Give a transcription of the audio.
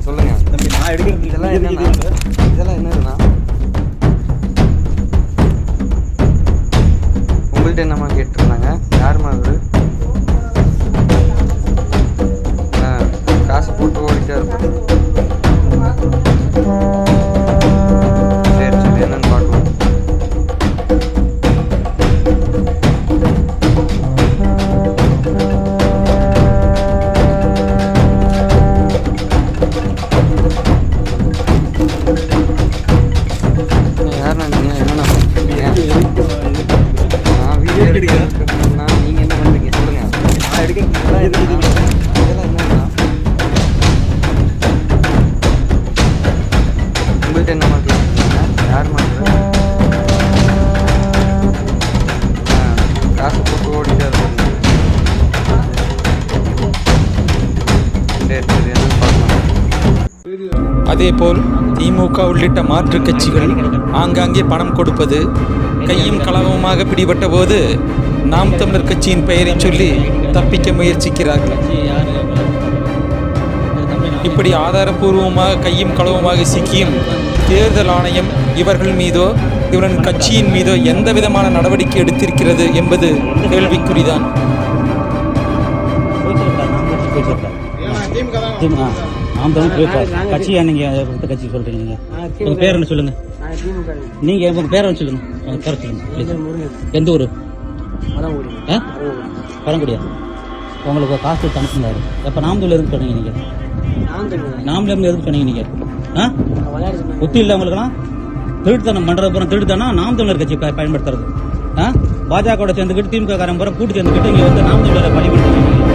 பண்றீங்க சொல்லுங்க. தம்பி நான் எடுக்கிறேன் இதெல்லாம் என்னன்னா இதெல்லாம் என்னதுண்ணா உங்கள்கிட்ட என்னம்மா கேட்டிருந்தாங்க? யாரும்மா அது? ஆ காசு போட்டு ஓடிட்டே நான் உங்கள்கிட்ட என்ன மாதிரி யார் மாதிரி? அதேபோல் திமுக உள்ளிட்ட மாற்றுக் கட்சிகள் ஆங்காங்கே பணம் கொடுப்பது கையும் களவுமாக பிடிபட்ட போது நாம் தமிழர் கட்சியின் பெயரை சொல்லி தப்பிக்க முயற்சிக்கிறார்கள். இப்படி ஆதாரபூர்வமாக கையும் களவுமாக சிக்கியும் தேர்தல் ஆணையம் இவர்கள் மீதோ இவரின் கட்சியின் மீதோ எந்த விதமான நடவடிக்கை எடுத்திருக்கிறது என்பது கேள்விக்குறிதான். நாம் தமிழ் பேப்பர் கட்சியா நீங்க எந்த கட்சி சொல்றீங்க நீங்க. உங்க பேர் என்ன சொல்லுங்க. நீங்க உங்க பேரை வந்து சொல்லுங்க. உங்க பேரை சொல்லுங்க. எந்த ஊரு? ஆ? பரங்குடியா உங்களுக்கு காசு கொடுத்து அனுப்புனாரு. எப்ப நாமதூர்ல இருந்து சொன்னீங்க நீங்க? நாமல இருந்து எதுக்கு சொன்னீங்க நீங்க? புத்தி இல்ல உங்களுக்குலாம் திருட்டுத்தனம் பூரா திருட்டுத்தனா நாம் தமிழர் கட்சி பயன்படுத்துறது. ஆ? பாஜக சேர்ந்துக்கிட்டு திமுக காரன் கூட்டு சேர்ந்துக்கிட்டு இங்க வந்து நாம் தமிழரை பழி பண்ணுறீங்க